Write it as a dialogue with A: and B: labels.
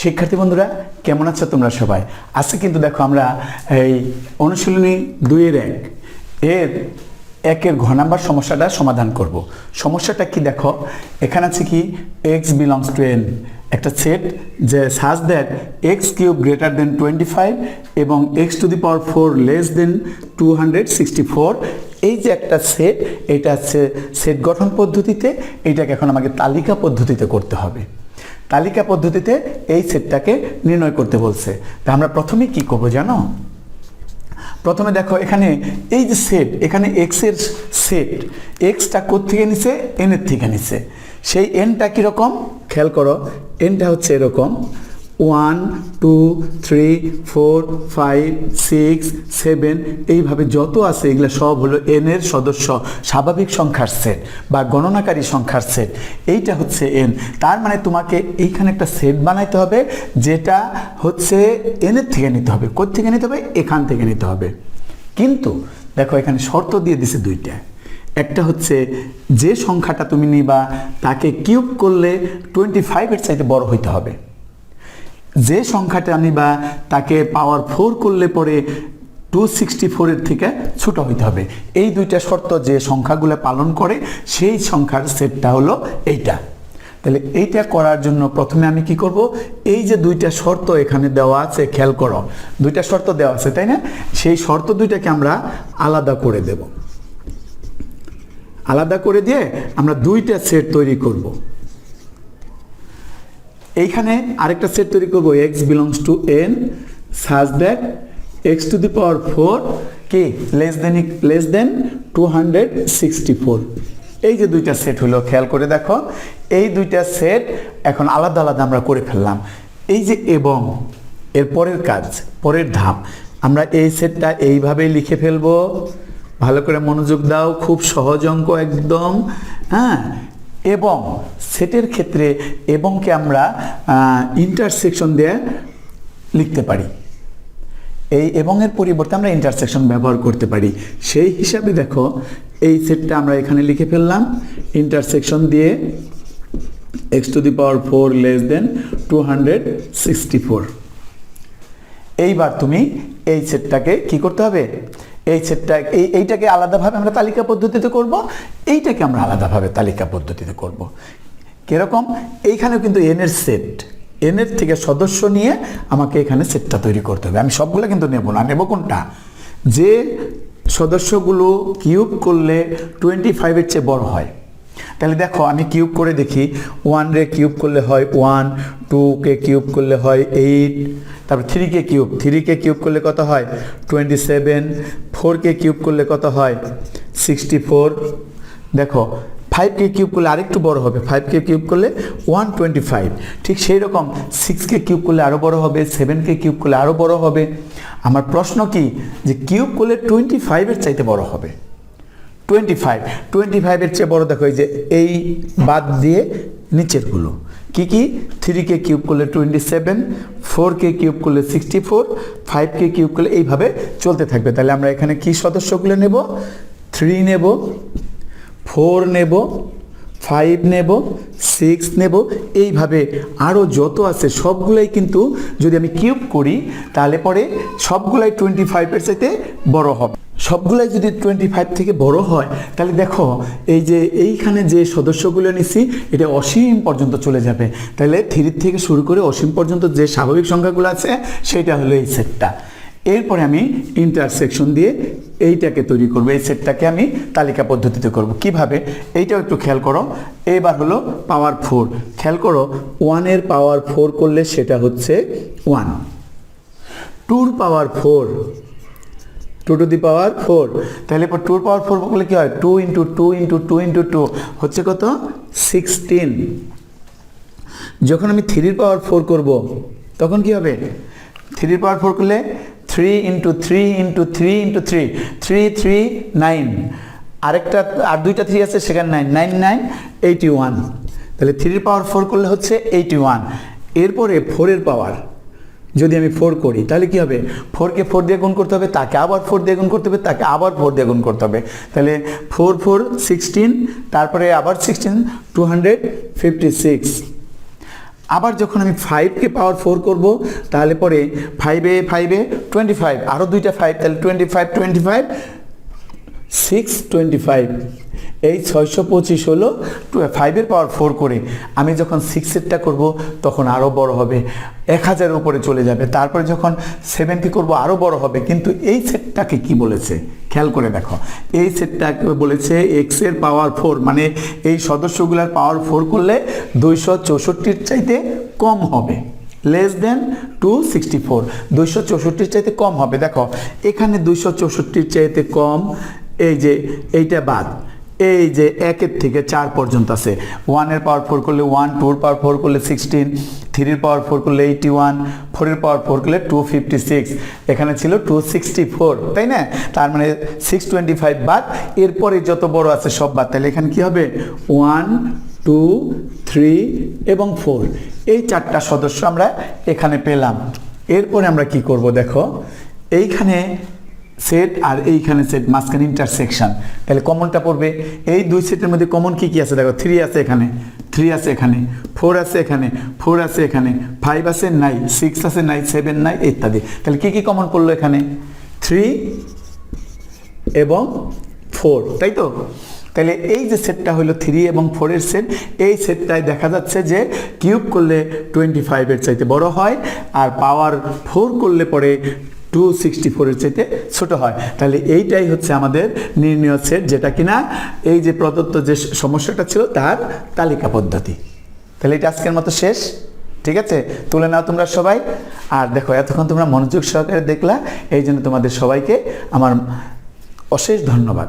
A: শিক্ষার্থী বন্ধুরা, কেমন আছো তোমরা সবাই? আজকে কিন্তু দেখো আমরা এই অনুশীলনী দুইয়ের এক। এর একের ঘ নাম্বার সমস্যাটা সমাধান করব। সমস্যাটা কি দেখো? এখানে আছে কি এক্স বিলংস টু এন একটা সেট যে such that x cube greater than twenty five এবং x to the power four less than two hundred sixty four এই যে একটা সেট এটা হচ্ছে সেট গঠন পদ্ধতিতে, এটাকে এখন আমাকে তালিকা পদ্ধতিতে করতে হবে। তালিকা পদ্ধতিতে এই সেটটাকে নির্ণয় করতে বলছে। তা আমরা প্রথমে কি করব জানো? প্রথমে দেখো, এখানে এই যে সেট, এখানে এক্সের সেট এক্সটা থেকে নিছে? এন এর থেকে নিছে। সেই এনটা কীরকম? খেয়াল করো এনটা হচ্ছে এরকম। One two three four five six seven এইভাবে যত আছে, এগুলো সব হলো এন এর সদস্য। স্বাভাবিক সংখ্যার সেট বা গণনাকারী সংখ্যার সেট এইটা হচ্ছে এন তার মানে তোমাকে এইখানে একটা সেট বানাইতে হবে, যেটা হচ্ছে এনের থেকে নিতে হবে। থেকে নিতে হবে? এখান থেকে নিতে হবে। কিন্তু দেখো, এখানে শর্ত দিয়ে দিছে দুইটা। একটা হচ্ছে যে সংখ্যাটা তুমি নিবা, তাকে কিউব করলে টোয়েন্টি ফাইভের চাইতে বড় হইতে হবে। যে সংখ্যাটা নিবা তাকে পাওয়ার ফোর করলে পরে টু সিক্সটি ফোরের থেকে ছোট হইতে হবে। এই দুইটা শর্ত যে সংখ্যাগুলো পালন করে, সেই সংখ্যার সেটটা হলো এইটা। তাহলে এইটা করার জন্য প্রথমে আমি কি করব? এই যে দুইটা শর্ত এখানে দেওয়া আছে, খেয়াল করো। দুইটা শর্ত দেওয়া আছে, তাই না? সেই শর্ত দুইটাকে আমরা আলাদা করে দেব। আলাদা করে দিয়ে আমরা দুইটা সেট তৈরি করব। এইখানে আরেকটা সেট তৈরি করব x belongs to N such that x to the power four কি? Less than less than two hundred sixty four এই যে দুইটা সেট হলো, খেয়াল করে দেখো, এই দুইটা সেট এখন আলাদা আলাদা আমরা করে ফেললাম। এই যে এবং, এর পরের কাজ, পরের ধাপ, আমরা এই সেটটা এইভাবেই লিখে ফেলব। ভালো করে মনোযোগ দাও, খুব সহজ অঙ্ক একদম হ্যাঁ? এবং সেটের ক্ষেত্রে এবংকে আমরা ইন্টারসেকশন দিয়ে লিখতে পারি। এই এবং এর পরিবর্তে আমরা ইন্টারসেকশন ব্যবহার করতে পারি। সেই হিসাবে দেখো, এই সেটটা আমরা এখানে লিখে ফেললাম। ইন্টারসেকশন দিয়ে x to the power four less than two hundred sixty four এইবার তুমি এই সেটটাকে কি করতে হবে? এই সেটটা, এই, এইটাকে আলাদাভাবে আমরা তালিকা পদ্ধতিতে করব, এইটাকে আমরা আলাদাভাবে তালিকা পদ্ধতিতে করব। কীরকম? এইখানেও কিন্তু এনের সেট এনের থেকে সদস্য নিয়ে আমাকে এখানে সেটটা তৈরি করতে হবে। আমি সবগুলো কিন্তু নেব না, নেব কোনটা? যে সদস্যগুলো কিউব করলে টোয়েন্টি ফাইভের চেয়ে বড় হয়। তাহলে দেখো, আমি কিউব করে দেখি। ওয়ান রে কিউব করলে হয় ওয়ান, টু কে কিউব করলে হয় এইট, তারপর থ্রি কে কিউব। থ্রি কে কিউব করলে কত হয়? টোয়েন্টি সেভেন ফোর কে কিউব করলে কত হয়? Sixty four. দেখো, ফাইভ কে কিউব করলে আরেকটু বড় হবে। ফাইভ কে কিউব করলে ওয়ান টোয়েন্টি ফাইভ ঠিক সেই রকম সিক্স কে কিউব করলে আরও বড় হবে, সেভেন কে কিউব করলে আরও বড় হবে। আমার প্রশ্ন কি? যে কিউব করলে টোয়েন্টি ফাইভের চাইতে বড় হবে? টোয়েন্টি ফাইভ টোয়েন্টি ফাইভের চেয়ে বড় দেখো, এই যে এই বাদ দিয়ে নিচেরগুলো। কি কি? থ্রি কে কিউব করলে টোয়েন্টি সেভেন ফোর কে কিউব করলে সিক্সটি ফোর ফাইভ কে কিউব করলে এইভাবে চলতে থাকবে। তাহলে আমরা এখানে কি সদস্যগুলো নেব? থ্রি নেব ফোর নেব ফাইভ নেব সিক্স নেব। এইভাবে আরও যত আছে সবগুলাই কিন্তু যদি আমি কিউব করি, তাহলে পরে সবগুলাই টোয়েন্টি ফাইভের চাইতে বড় হবে। সবগুলাই যদি টোয়েন্টি ফাইভ থেকে বড় হয়, তাহলে দেখো, এই যে এইখানে যে সদস্যগুলো নিছি, এটা অসীম পর্যন্ত চলে যাবে। তাহলে থ্রির থেকে শুরু করে অসীম পর্যন্ত যে স্বাভাবিক সংখ্যাগুলো আছে, সেটা হলো এই সেটটা এরপরে আমি ইন্টারসেকশন দিয়ে এইটাকে তৈরি করব, এই সেটটাকে আমি তালিকা পদ্ধতিতে করব। কীভাবে? এইটাও একটু খেয়াল করো। এবার হলো পাওয়ার ফোর খেয়াল করো ওয়ানের পাওয়ার ফোর করলে সেটা হচ্ছে one tour power four two to the power four তাহলে এরপর টুর পাওয়ার ফোর করলে কী হয়? Two into two into two into two হচ্ছে কত? সিক্সটিন যখন আমি থ্রির পাওয়ার ফোর করব, তখন কি হবে? থ্রির পাওয়ার ফোর করলে three into three into three into three three three nine আরেকটা, আর দুইটা থ্রি আছে, সেখানে nine nine nine eighty one তাহলে থ্রির পাওয়ার ফোর করলে হচ্ছে এইটি ওয়ান এরপরে ফোরের পাওয়ার যদি আমি ফোর করি, তাহলে কি হবে? ফোরকে ফোর দিয়ে গুণ করতে হবে, তাকে আবার ফোর দিয়ে গুণ করতে হবে, তাকে আবার ফোর দিয়ে গুণ করতে হবে। তাহলে ফোর ফোর সিক্সটিন তারপরে আবার sixteen two hundred fifty six আবার যখন আমি ফাইভকে পাওয়ার ফোর করব, তাহলে পরে ফাইভে ফাইভে টোয়েন্টি ফাইভ আরও দুইটা ফাইভ তাহলে twenty five twenty five six twenty five এই ছয়শো পঁচিশ হলো ফাইভের পাওয়ার ফোর করে আমি যখন সিক্সেরটা করব, তখন আরও বড় হবে। এক হাজারের উপরে চলে যাবে। তারপরে যখন সেভেনটি করব আরও বড় হবে। কিন্তু এই সেটটাকে কি বলেছে? খেয়াল করে দেখো। এই সেটটাকে বলেছে এক্সের পাওয়ার ফোর মানে এই সদস্যগুলোর পাওয়ার ফোর করলে দুইশো চৌষট্টির চাইতে কম হবে। Less than two sixty four দুইশো চৌষট্টির চাইতে কম হবে। দেখো, এখানে দুইশো চৌষট্টির চাইতে কম, এই যে এইটা বাদ। এই যে একের থেকে চার পর্যন্ত আছে। ওয়ানের পাওয়ার ফোর করলে ওয়ান টুর পাওয়ার ফোর করলে সিক্সটিন থ্রির পাওয়ার ফোর করলে এইটি ওয়ান ফোরের পাওয়ার ফোর করলে টু ফিফটি সিক্স এখানে ছিল টু সিক্সটি ফোর তাই না? তার মানে সিক্স টোয়েন্টি ফাইভ বাদ, এরপরে যত বড় আছে সব বাদ। তাহলে এখানে কী হবে? ওয়ান টু থ্রি এবং ফোর এই চারটা সদস্য আমরা এখানে পেলাম। এরপরে আমরা কি করব দেখো? এইখানে সেট আর এইখানে সেট মাঝখানে ইন্টারসেকশন তাহলে কমনটা পড়বে। এই দুই সেটের মধ্যে কমন কী কী আছে? দেখো থ্রি আছে এখানে থ্রি আছে এখানে ফোর আছে এখানে ফোর আছে এখানে ফাইভ আছে, নাই সিক্স আছে, নাই সেভেন নাই, ইত্যাদি। তাহলে কী কী কমন পড়ল এখানে? থ্রি এবং ফোর তাই তো? তাহলে এই যে সেটটা হলো থ্রি এবং ফোরের সেট এই সেটটায় দেখা যাচ্ছে যে কিউব করলে টোয়েন্টি ফাইভের চাইতে বড় হয়, আর পাওয়ার ফোর করলে পরে টু সিক্সটি ফোরের চাইতে ছোটো হয়। তাহলে এইটাই হচ্ছে আমাদের নির্ণয় সেট যেটা কিনা এই যে প্রদত্ত যে সমস্যাটা ছিল তার তালিকা পদ্ধতি। তাহলে এটা আজকের মতো শেষ, ঠিক আছে? তুলে নাও তোমরা সবাই। আর দেখো, এতক্ষণ তোমরা মনোযোগ সহকারে দেখলা এই জন্য তোমাদের সবাইকে আমার অশেষ ধন্যবাদ।